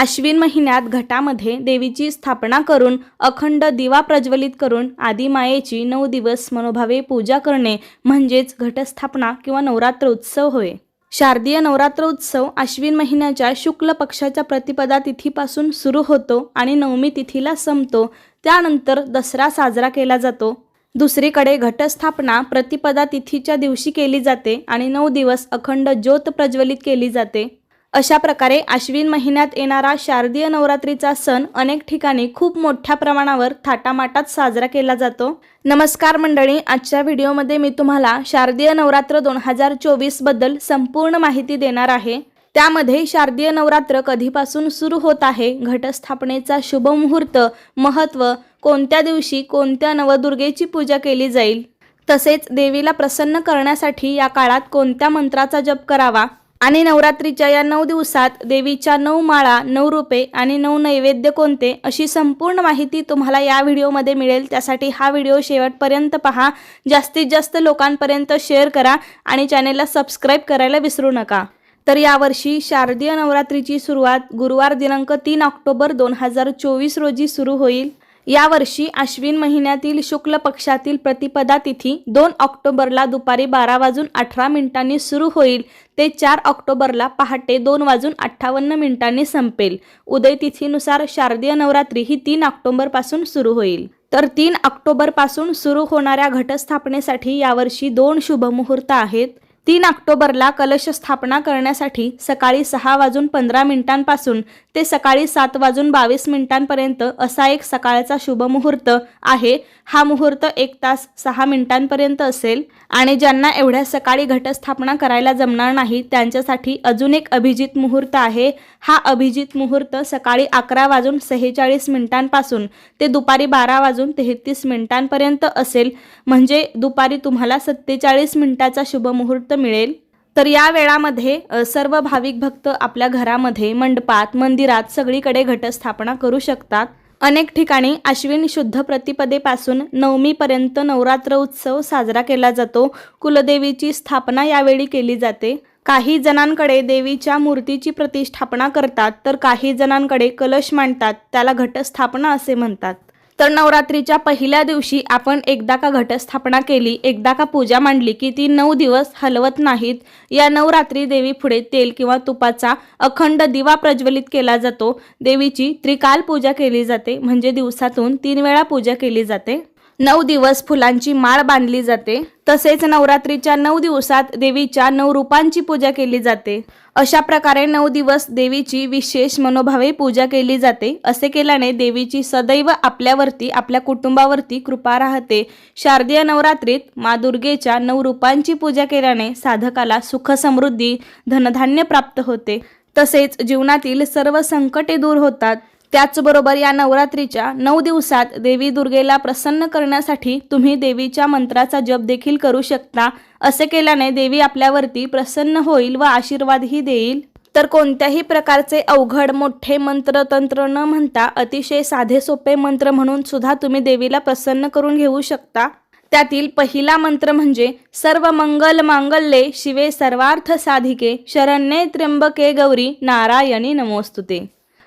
आश्विन महिन्यात घटामध्ये देवीची स्थापना करून अखंड दिवा प्रज्वलित करून आदिमायेची नऊ दिवस मनोभावे पूजा करणे म्हणजेच घटस्थापना किंवा नवरात्र उत्सव होय. शारदीय नवरात्र उत्सव आश्विन महिन्याच्या शुक्ल पक्षाच्या प्रतिपदा तिथीपासून सुरू होतो आणि नवमी तिथीला संपतो. त्यानंतर दसरा साजरा केला जातो. दुसरीकडे घटस्थापना प्रतिपदा तिथीच्या दिवशी केली जाते आणि नऊ दिवस अखंड ज्योत प्रज्वलित केली जाते. अशा प्रकारे आश्विन महिन्यात येणारा शारदीय नवरात्रीचा सण अनेक ठिकाणी खूप मोठ्या प्रमाणावर थाटामाटात साजरा केला जातो. नमस्कार मंडळी आजच्या व्हिडिओमध्ये मी तुम्हाला शारदीय नवरात्र दोन हजार चोवीसबद्दल संपूर्ण माहिती देणार आहे. त्यामध्ये शारदीय नवरात्र कधीपासून सुरू होत आहे घटस्थापनेचा शुभ मुहूर्त महत्त्व कोणत्या दिवशी कोणत्या नवदुर्गेची पूजा केली जाईल तसेच देवीला प्रसन्न करण्यासाठी या काळात कोणत्या मंत्राचा जप करावा आणि नवरात्रीच्या या नऊ दिवसात देवीच्या नऊ माळा नऊ रूपे आणि नऊ नैवेद्य कोणते अशी संपूर्ण माहिती तुम्हाला या व्हिडिओमध्ये मिळेल. त्यासाठी हा व्हिडिओ शेवटपर्यंत पहा. जास्तीत जास्त लोकांपर्यंत शेअर करा आणि चॅनेलला सबस्क्राईब करायला विसरू नका. तर यावर्षी शारदीय नवरात्रीची सुरुवात गुरुवार दिनांक तीन ऑक्टोबर दोन हजार चोवीस रोजी सुरू होईल. यावर्षी आश्विन महिन्यातील शुक्ल पक्षातील प्रतिपदा तिथी दोन ऑक्टोबरला दुपारी बारा वाजून अठरा मिनिटांनी सुरू होईल. ते चार ऑक्टोबरला पहाटे दोन वाजून अठ्ठावन्न मिनिटांनी संपेल. उदय तिथीनुसार शारदीय नवरात्री ही तीन ऑक्टोबरपासून सुरू होईल. तर तीन ऑक्टोबरपासून सुरू होणाऱ्या घटस्थापनेसाठी यावर्षी दोन शुभमुहूर्त आहेत. तीन ऑक्टोबरला कलश स्थापना करण्यासाठी सकाळी सहा वाजून पंधरा मिनिटांपासून ते सकाळी सात वाजून बावीस मिनिटांपर्यंत असा एक सकाळचा शुभमुहूर्त आहे. हा मुहूर्त एक तास सहा मिनिटांपर्यंत असेल आणि ज्यांना एवढ्या सकाळी घटस्थापना करायला जमणार नाही त्यांच्यासाठी अजून एक अभिजित मुहूर्त आहे. हा अभिजित मुहूर्त सकाळी अकरा वाजून सेहेचाळीस मिनिटांपासून ते दुपारी बारा वाजून तेहतीस मिनिटांपर्यंत असेल. म्हणजे दुपारी तुम्हाला सत्तेचाळीस मिनिटाचा शुभमुहूर्त मुहूर्त मिळेल? तर या वेळामध्ये सर्व भाविक भक्त आपल्या घरामध्ये मंडपात मंदिरात सगळीकडे घटस्थापना करू शकतात. अनेक ठिकाणी आश्विन शुद्ध प्रतिपदेपासून नवमीपर्यंत नवरात्र उत्सव साजरा केला जातो. कुलदेवीची स्थापना यावेळी केली जाते. काही जणांकडे देवीच्या मूर्तीची प्रतिष्ठापना करतात तर काही जणांकडे कलश मांडतात त्याला घटस्थापना असे म्हणतात. तर नवरात्रीच्या पहिल्या दिवशी आपण एकदा का घटस्थापना केली एकदा का पूजा मांडली की ती नऊ दिवस हलवत नाहीत. या नवरात्री देवी पुढे तेल किंवा तुपाचा अखंड दिवा प्रज्वलित केला जातो. देवीची त्रिकाल पूजा केली जाते म्हणजे दिवसातून तीन वेळा पूजा केली जाते. नऊ दिवस फुलांची माळ बांधली जाते. तसेच नवरात्रीच्या नऊ दिवसात देवीच्या नऊ रूपांची पूजा केली जाते. अशा प्रकारे नऊ दिवस देवीची विशेष मनोभावे पूजा केली जाते. असे केल्याने देवीची सदैव आपल्यावरती आपल्या कुटुंबावरती कृपा राहते. शारदीय नवरात्रीत मा दुर्गेच्या नऊ रूपांची पूजा केल्याने साधकाला सुख समृद्धी धनधान्य प्राप्त होते. तसेच जीवनातील सर्व संकटे दूर होतात. त्याचबरोबर या नवरात्रीच्या नऊ दिवसात देवी दुर्गेला प्रसन्न करण्यासाठी तुम्ही देवीच्या मंत्राचा जप देखील करू शकता. असे केल्याने देवी आपल्यावरती प्रसन्न होईल व आशीर्वादही देईल. तर कोणत्याही प्रकारचे अवघड मोठे मंत्र तंत्र न म्हणता अतिशय साधे सोपे मंत्र म्हणून सुद्धा तुम्ही देवीला प्रसन्न करून घेऊ शकता. त्यातील पहिला मंत्र म्हणजे सर्व मंगल मांगल्ये शिवे सर्वार्थ साधिके शरण्ये त्र्यंबके गौरी नारायणी नमोस्तुते.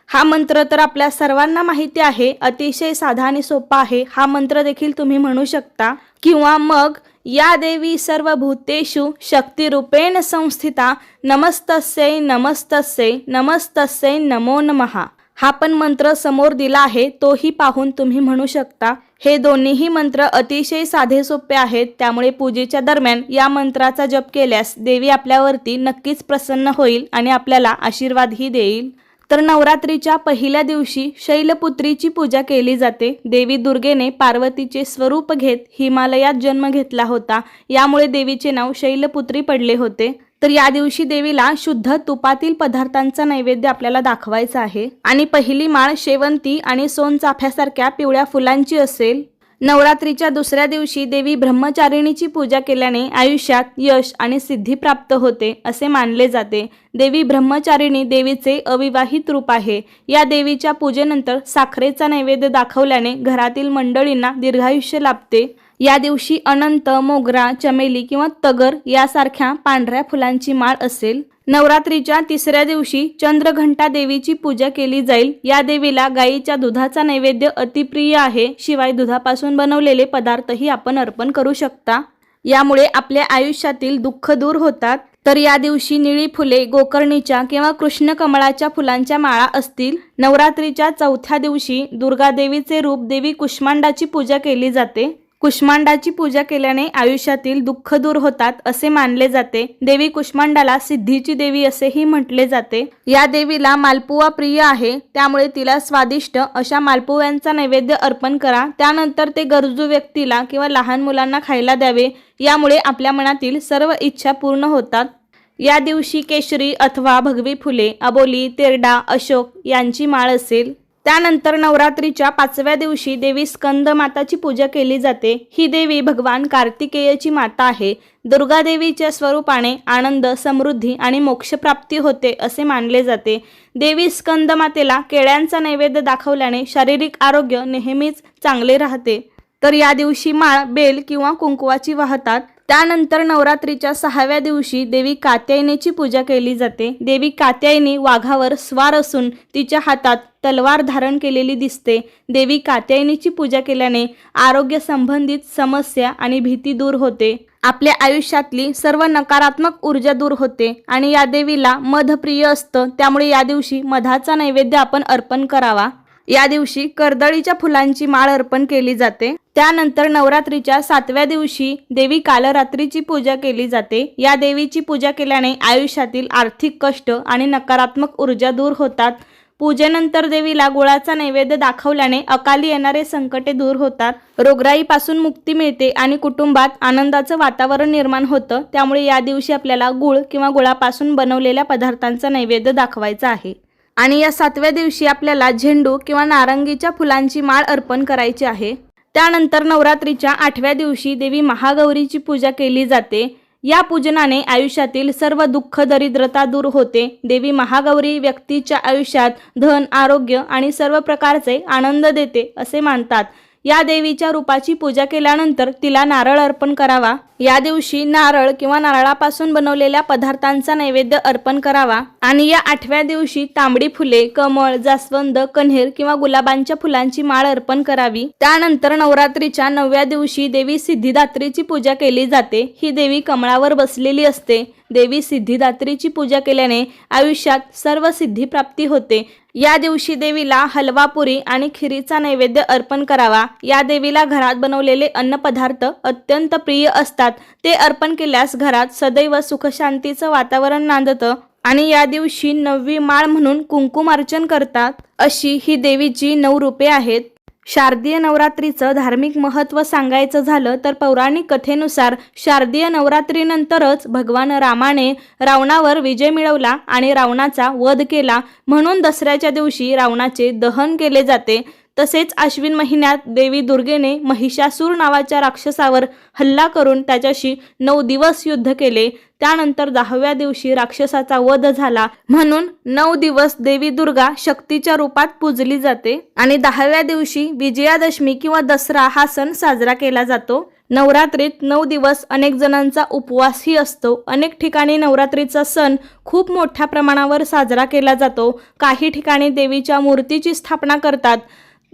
हा मंत्र तर आपल्या सर्वांना माहिती आहे अतिशय साधा आणि सोपा आहे. हा मंत्र देखील तुम्ही म्हणू शकता. किंवा मग या देवी सर्व भूतेषु शक्तिरूपेण संस्थिता नमस्तस्यै नमस्तस्यै नमस्तस्यै नमो नमहा हा पण मंत्र समोर दिला आहे तोही पाहून तुम्ही म्हणू शकता. हे दोन्हीही मंत्र अतिशय साधे सोपे आहेत. त्यामुळे पूजेच्या दरम्यान या मंत्राचा जप केल्यास देवी आपल्यावरती नक्कीच प्रसन्न होईल आणि आपल्याला आशीर्वादही देईल. तर नवरात्रीच्या पहिल्या दिवशी शैलपुत्रीची पूजा केली जाते. देवी दुर्गेने पार्वतीचे स्वरूप घेत हिमालयात जन्म घेतला होता. यामुळे देवीचे नाव शैलपुत्री पडले होते. तर या दिवशी देवीला शुद्ध तुपातील पदार्थांचा नैवेद्य आपल्याला दाखवायचा आहे. आणि पहिली माळ शेवंती आणि सोनचाफ्यासारख्या पिवळ्या फुलांची असेल. नवरात्रीच्या दुसऱ्या दिवशी देवी ब्रह्मचारिणीची पूजा केल्याने आयुष्यात यश आणि सिद्धी प्राप्त होते असे मानले जाते. देवी ब्रह्मचारिणी देवीचे अविवाहित रूप आहे. या देवीच्या पूजेनंतर साखरेचा नैवेद्य दाखवल्याने घरातील मंडळींना दीर्घायुष्य लाभते. या दिवशी अनंत मोगरा चमेली किंवा तगर यासारख्या पांढऱ्या फुलांची माळ असेल. नवरात्रीच्या तिसऱ्या दिवशी चंद्रघंटा देवीची पूजा केली जाईल. या देवीला गायीच्या दुधाचा नैवेद्य अतिप्रिय आहे. शिवाय दुधापासून बनवलेले पदार्थही आपण अर्पण करू शकता. यामुळे आपल्या आयुष्यातील दुःख दूर होतात. तर या दिवशी निळी फुले गोकर्णीच्या किंवा कृष्ण कमळाच्या फुलांच्या माळा असतील. नवरात्रीच्या चौथ्या दिवशी दुर्गादेवीचे रूप देवी कुष्मांडाची पूजा केली जाते. कुष्मांडाची पूजा केल्याने आयुष्यातील दुःख दूर होतात असे मानले जाते. देवी कुष्मांडाला सिद्धीची देवी असेही म्हटले जाते. या देवीला मालपुवा प्रिय आहे त्यामुळे तिला स्वादिष्ट अशा मालपुव्यांचा नैवेद्य अर्पण करा. त्यानंतर ते गरजू व्यक्तीला किंवा लहान मुलांना खायला द्यावे यामुळे आपल्या मनातील सर्व इच्छा पूर्ण होतात. या दिवशी केशरी अथवा भगवी फुले अबोली तेरडा अशोक यांची माळ असेल. त्यानंतर नवरात्रीच्या पाचव्या दिवशी देवी स्कंद माताची पूजा केली जाते. ही देवी भगवान कार्तिकेयची माता आहे. दुर्गा देवीच्या स्वरूपाने आनंद समृद्धी आणि मोक्षप्राप्ती होते असे मानले जाते. देवी स्कंद मातेला केळ्यांचा नैवेद्य दाखवल्याने शारीरिक आरोग्य नेहमीच चांगले राहते. तर या दिवशी माळ बेल किंवा कुंकवाची वाहतात. त्यानंतर नवरात्रीच्या सहाव्या दिवशी देवी कात्यायनीची पूजा केली जाते. देवी कात्यायनी वाघावर स्वार असून तिच्या हातात तलवार धारण केलेली दिसते. देवी कात्यायनीची पूजा केल्याने आरोग्य संबंधित समस्या आणि भीती दूर होते. आपल्या आयुष्यातली सर्व नकारात्मक ऊर्जा दूर होते आणि या देवीला मध प्रिय असतं. त्यामुळे या दिवशी मधाचा नैवेद्य आपण अर्पण करावा. या दिवशी कर्दळीच्या फुलांची माळ अर्पण केली जाते. त्यानंतर नवरात्रीच्या सातव्या दिवशी देवी कालरात्रीची पूजा केली जाते. या देवीची पूजा केल्याने आयुष्यातील आर्थिक कष्ट आणि नकारात्मक ऊर्जा दूर होतात. पूजेनंतर देवीला गुळाचा नैवेद्य दाखवल्याने अकाली येणारे संकटे दूर होतात. रोगराईपासून मुक्ती मिळते आणि कुटुंबात आनंदाचं वातावरण निर्माण होतं. त्यामुळे या दिवशी आपल्याला गुळ किंवा गुळापासून बनवलेल्या पदार्थांचा नैवेद्य दाखवायचा आहे. आणि या सातव्या दिवशी आपल्याला झेंडू किंवा नारंगीच्या फुलांची माळ अर्पण करायची आहे. त्यानंतर नवरात्रीच्या आठव्या दिवशी देवी महागौरीची पूजा केली जाते. या पूजनाने आयुष्यातील सर्व दुःख दरिद्रता दूर होते. देवी महागौरी व्यक्तीच्या आयुष्यात धन आरोग्य आणि सर्व प्रकारचे आनंद देते असे मानतात. या देवीच्या रूपाची पूजा केल्यानंतर तिला नारळ अर्पण करावा. या दिवशी नारळ किंवा नारळापासून बनवलेल्या पदार्थांचा नैवेद्य अर्पण करावा. आणि या आठव्या दिवशी तांबडी फुले कमळ जास्वंद कन्हेर किंवा गुलाबांच्या फुलांची माळ अर्पण करावी. त्यानंतर नवरात्रीच्या नवव्या दिवशी देवी सिद्धिदात्रीची पूजा केली जाते. ही देवी कमळावर बसलेली असते. देवी सिद्धिदात्रीची पूजा केल्याने आयुष्यात सर्व सिद्धी प्राप्ती होते. या दिवशी देवीला हलवा पुरी आणि खिरीचा नैवेद्य अर्पण करावा. या देवीला घरात बनवलेले अन्नपदार्थ अत्यंत प्रिय असतात. ते अर्पण केल्यास घरात सदैव सुखशांतीचं वातावरण नांदतं आणि या दिवशी नववी माळ म्हणून कुंकुमार्चन करतात. अशी ही देवीची नऊ रूपे आहेत शारदीय नवरात्रीचं धार्मिक महत्त्व सांगायचं झालं तर पौराणिक कथेनुसार शारदीय नवरात्रीनंतरच भगवान रामाने रावणावर विजय मिळवला आणि रावणाचा वध केला. म्हणून दसऱ्याच्या दिवशी रावणाचे दहन केले जाते. तसेच आश्विन महिन्यात देवी दुर्गेने महिषासूर नावाच्या राक्षसावर हल्ला करून त्याच्याशी नऊ दिवस युद्ध केले. त्यानंतर दहाव्या दिवशी राक्षसाचा वध झाला. म्हणून नऊ दिवस देवी दुर्गा शक्तीच्या रूपात पूजली जाते आणि दहाव्या दिवशी विजयादशमी किंवा दसरा हा सण साजरा केला जातो. नवरात्रीत नऊ दिवस अनेक जणांचा उपवासही असतो. अनेक ठिकाणी नवरात्रीचा सण खूप मोठ्या प्रमाणावर साजरा केला जातो. काही ठिकाणी देवीच्या मूर्तीची स्थापना करतात.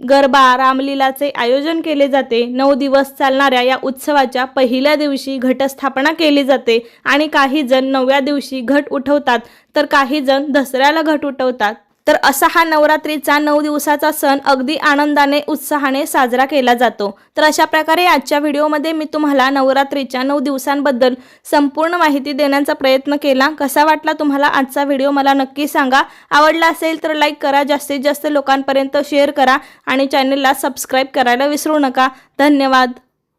गरबा रामलीलाचे आयोजन केले जाते. नऊ दिवस चालणाऱ्या या उत्सवाच्या पहिल्या दिवशी घटस्थापना केली जाते आणि काही जण नवव्या दिवशी घट उठवतात तर काही जण दसऱ्याला घट उठवतात. तर असा हा नवरात्रीचा नऊ दिवसाचा सण अगदी आनंदाने उत्साहाने साजरा केला जातो. तर अशा प्रकारे आजच्या व्हिडिओमध्ये मी तुम्हाला नवरात्रीच्या नऊ दिवसांबद्दल संपूर्ण माहिती देण्याचा प्रयत्न केला. कसा वाटला तुम्हाला आजचा व्हिडिओ मला नक्की सांगा. आवडला असेल तर लाईक करा जास्तीत जास्त लोकांपर्यंत शेअर करा आणि चॅनलला सबस्क्राईब करायला विसरू नका. धन्यवाद.